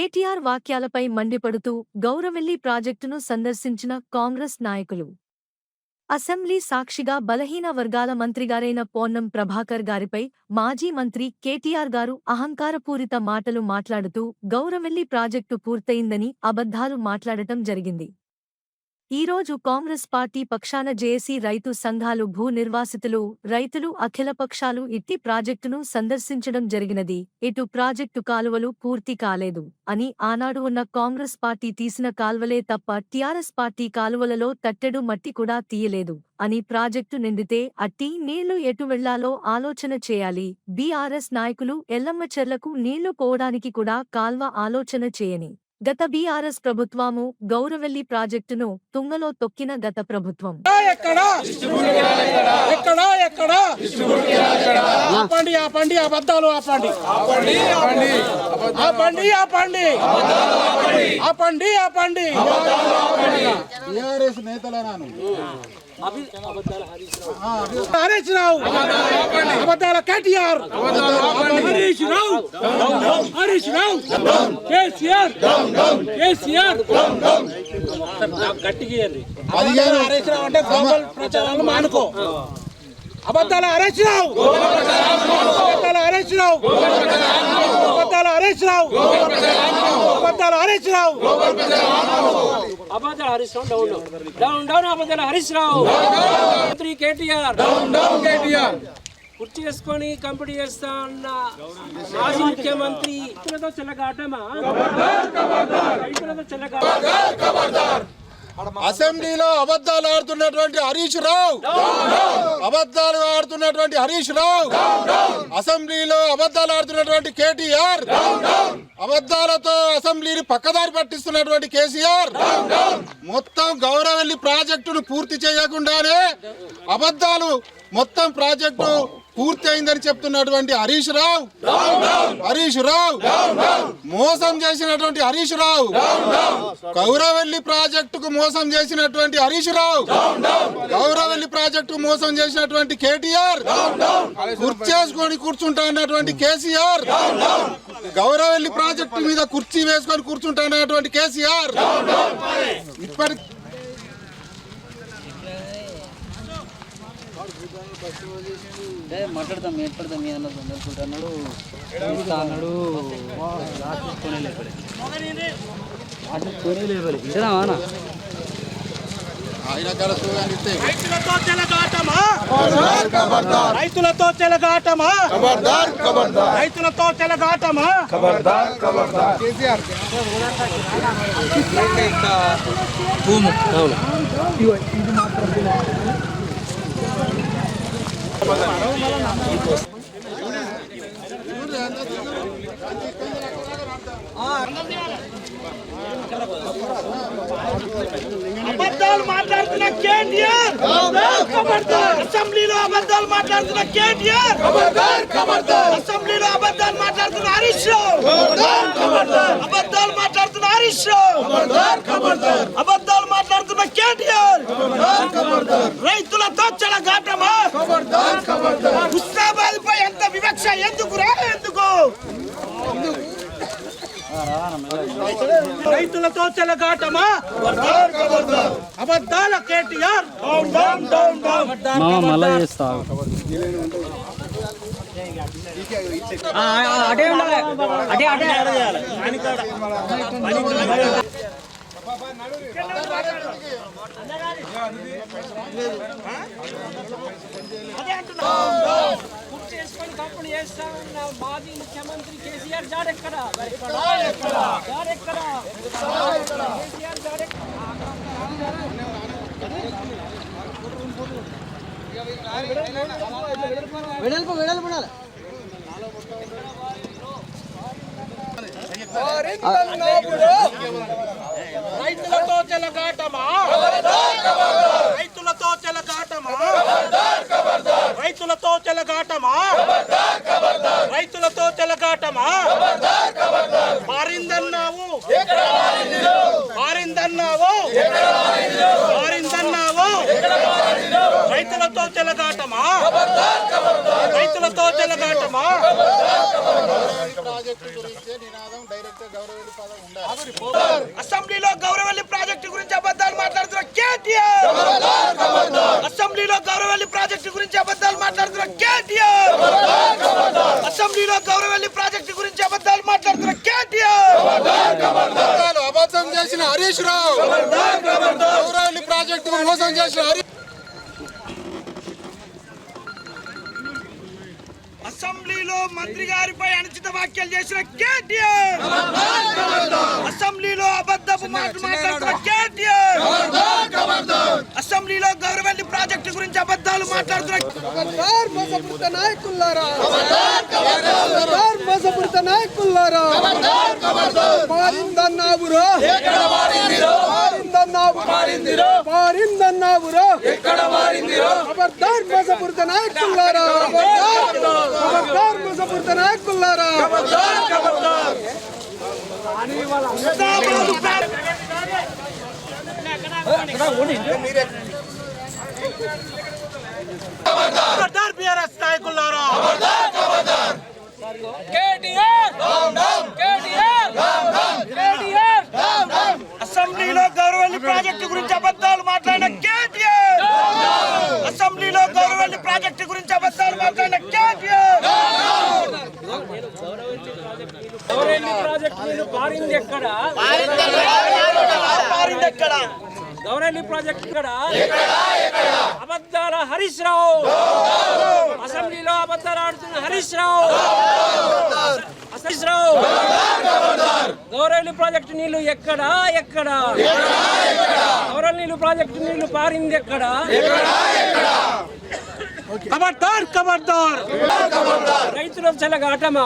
కేటీఆర్ వాక్యాలపై మండిపడుతూ గౌరవెల్లి ప్రాజెక్టును సందర్శించిన కాంగ్రెస్ నాయకులు. అసెంబ్లీ సాక్షిగా బలహీన వర్గాల మంత్రిగారైన పొన్నం ప్రభాకర్ గారిపై మాజీ మంత్రి కేటీఆర్ గారు అహంకారపూరిత మాటలు మాట్లాడుతూ గౌరవెల్లి ప్రాజెక్టు పూర్తయిందని అబద్ధాలు మాట్లాడటం జరిగింది. ఈరోజు కాంగ్రెస్ పార్టీ పక్షాన జేఏసీ రైతు సంఘాలు భూ నిర్వాసితులు రైతులు అఖిలపక్షాలు ఇట్టి ప్రాజెక్టును సందర్శించడం జరిగినది. ఇటు ప్రాజెక్టు కాలువలు పూర్తి కాలేదు అని ఆనాడు ఉన్న కాంగ్రెస్ పార్టీ తీసిన కాల్వలే తప్ప టీఆర్ఎస్ పార్టీ కాలువలలో తట్టెడు మట్టి కూడా తీయలేదు అని ప్రాజెక్టు నిండితే అట్టి నీళ్ళు ఎటు వెళ్ళాలో ఆలోచన చేయాలి. బీఆర్ఎస్ నాయకులు ఎల్లమ్మచెర్లకు నీళ్ళు పోవడానికి కూడా కాల్వ ఆలోచన చేయని గత బీఆర్ఎస్ ప్రభుత్వము గౌరవెల్లి ప్రాజెక్టును తుంగలో తొక్కిన గత ప్రభుత్వం. ఎక్కడ? ఎక్కడ? ఎక్కడ? ఆపండి ఆపండి అబద్ధాలు ఆపండి. ఆపండి. ఆపండి. ఆపండి. ఆపండి. టిఆర్ఎస్ నేతలనాను. హరీష్ రావు అబద్ధాల కేటీఆర్. హరీష్ రావు హరీష్ రావు కేసీఆర్ కేసీఆర్ గట్టిగా హరీష్ రావు అంటే గ్లోబల్ ప్రచారాలు మానుకో. అబద్ధాల హరీష్ రావు అబద్ధాల హరీష్ రావు అబద్ధాల హరీష్ రావు అబద్ధాల హరీష్ రావు అబద్ధాల Harish Rao down. Down down అబద్ధాల హరీష్ రావు మంత్రి కేటీఆర్. కేటీఆర్. కుర్చీ వేసుకొని కంపెనీ చేస్తా అన్న మాజీ ముఖ్యమంత్రి. రైతులతో చెల్లగాటమా రైతులతో చెల్లగాట అసెంబ్లీలో అబద్ధాలు ఆడుతున్నటువంటి హరీష్ రావు. అబద్ధాలు ఆడుతున్నటువంటి హరీష్ రావు. అసెంబ్లీలో అబద్ధాలు ఆడుతున్నటువంటి కేటీఆర్. అబద్ధాలతో అసెంబ్లీని పక్కదారి పట్టిస్తున్నటువంటి కేసీఆర్. మొత్తం గౌరవెల్లి ప్రాజెక్టును పూర్తి చేయకుండానే అబద్ధాలు మొత్తం ప్రాజెక్టు పూర్తి అయిందని చెప్తున్నటువంటి హరీష్ రావు. హరీష్ రావు. మోసం చేసినటువంటి హరీష్ రావు. గౌరవెల్లి ప్రాజెక్టుకు మోసం చేసినటువంటి హరీష్ రావు. గౌరవెల్లి ప్రాజెక్టు మోసం చేసినటువంటి కేటీఆర్. కుర్చేసుకొని కూర్చుంటా అన్నటువంటి కేసీఆర్. గౌరవెల్లి ప్రాజెక్టు మీద కుర్చీ వేసుకొని కూర్చుంటా అన్నటువంటి కేసీఆర్. ఇప్పటి మాట్లాడతాం ఏర్పడతాం ఏమన్నా అనుకుంటున్నాడు ఇంకా అన్నాడు రాసుకొనే లేపలే రాసుకొనే లేపలే రైతులతో చెలగాటమా? రైతులతో చెలగాటమా? రైతులతో చెలగాటమా? అబద్ధాలు మాట్లాడుతున్న కేటీఆర్! అసెంబ్లీలో అబద్ధాలు మాట్లాడుతున్న కేటీఆర్! అసెంబ్లీలో అబద్ధాలు మాట్లాడుతున్న హరీష్ అబద్ధాలు మాట్లాడుతున్న హరీష్ అబద్ధాలు కేటీఆర్ రైతులతో చెలగాటమా హుస్నాబాద్ పై ఎంత వివక్ష ఎందుకు రా ఎందుకు? రైతులతో చెలగాటమా అబద్ధాల KTR! Down down down down మామ మళ్ళా చేస్తా. అటే అటే అటే. అదే అంటున్నా కుర్చీ వేసుకొని కంపెనీ చేస్తా అన్న మాజీ ముఖ్యమంత్రి కేసీఆర్ జాడెక్కడ జాడెక్కడ కేసీఆర్ జాడెక్కడ వెడల్పు వెడల్పు ఉండాలి రైతులతో చెలగాటమా? రైతులతో చెలగాటమా? రైతులతో చెలగాటమా? రైతులతో చెలగాటమా? మారిందన్నావు. మారిందన్నావు. మారిందన్నావు. రైతులతో చెలగాటమా? రైతులతో చెలగాటమా? ప్రాజెక్టు గురించే నినాదం డైరెక్ట్ గౌరవ అసెంబ్లీలో గౌరవల్లి ప్రాజెక్టు గురించి అబద్ధాలు మాట్లాడుతున్న కేటీఆర్! అసెంబ్లీలో గౌరవల్లి ప్రాజెక్టు గురించి అబద్ధాలు మాట్లాడుతున్న కేటీఆర్! అసెంబ్లీలో గౌరవల్లి ప్రాజెక్టు గురించి అబద్ధాలు మాట్లాడుతున్న కేటీఆర్! అబద్ధం చేసిన హరీష్ రావు! గౌరవల్లి ప్రాజెక్టు మోసం చేసిన హరీష్ అసెంబ్లీలో మంత్రి గారిపై అనుచిత వ్యాఖ్యలు చేసిన కేటీఆర్. అసెంబ్లీలో అబద్ధపు మాటలు మాట్లాడుతున్న కేటీఆర్. అసెంబ్లీలో గౌరవల్లి ప్రాజెక్టు గురించి అబద్ధాలు మాట్లాడుతున్న నాయకులారా మోసపూరిత నాయకులారా ఖబర్దార్ మోసపూరిత నాయకులారా ఖబర్దార్ మోసపూరిత నాయకులారా హుస్నాబాద్ ప్రా- ఖబర్దార్ బీఆర్ఎస్ నాయకులారా కేటీఆర్ కేటీఆర్ కేటీఆర్ అసెంబ్లీలో గౌరవల్లి ప్రాజెక్టు గురించి అబద్ధాలు మాట్లాడిన కేటీఆర్ అసెంబ్లీలో గౌరవల్లి ప్రాజెక్టు గురించి అబద్ధాలు మాట్లాడిన కేటీఆర్ గౌరెల్లి ప్రాజెక్ట్ నీళ్ళు పారింది ఎక్కడ? మారింది ఎక్కడ? గౌరెల్లి ప్రాజెక్ట్ ఇక్కడ అబద్ధాల హరీష్ రావు. అసెంబ్లీలో అబద్ధాలు ఆడుతున్న హరీష్ రావు. హరీష్ రావు. గౌరెల్లి ప్రాజెక్టు నీళ్ళు ఎక్కడ? ఎక్కడ? గౌరెల్లి నీళ్ళు ప్రాజెక్టు నీళ్ళు పారింది ఎక్కడ? ఖబర్దార్ ఖబర్దార్ రైతులతో చెలగాటమా?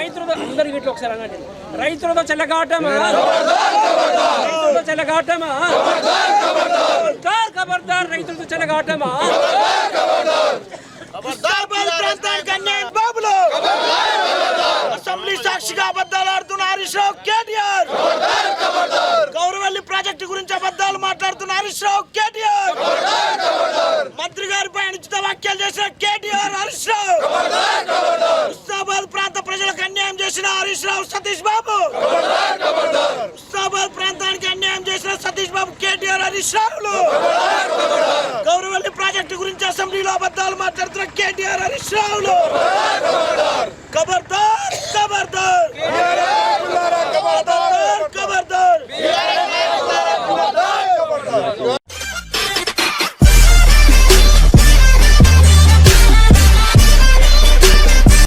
రైతులతో అందరికి ఇట్లా ఒకసారి అన్నట్టు రైతులతో చెలగాటమా? రైతులతో చెలగాటమా? ఖబర్దార్ ఖబర్దార్ రైతులతో బాబులు. అసెంబ్లీ సాక్షిగా అబద్ధాలు ఆడుతున్న హరీష్ రావు కేటీఆర్. గౌరవల్లి ప్రాజెక్టు గురించి అబద్ధాలు మాట్లాడుతున్న హరీష్ రావు కేటీఆర్. మంత్రి గారిపై అనుచిత వ్యాఖ్యలు చేసిన కేటీఆర్ హరీష్ రావు. హుస్నాబాద్ ప్రాంత ప్రజలకు అన్యాయం చేసిన హరీష్ రావు సతీష్ బాబు. హుస్నాబాద్ ప్రాంతానికి అన్యాయం చేసిన సతీష్ బాబు కేటీఆర్ హరీష్ రావులు. గౌరవల్లి ప్రాజెక్టు గురించి అసెంబ్లీలో అబద్ధాలు మాట్లాడుతున్న కేటీఆర్ హరీష్ రావులు.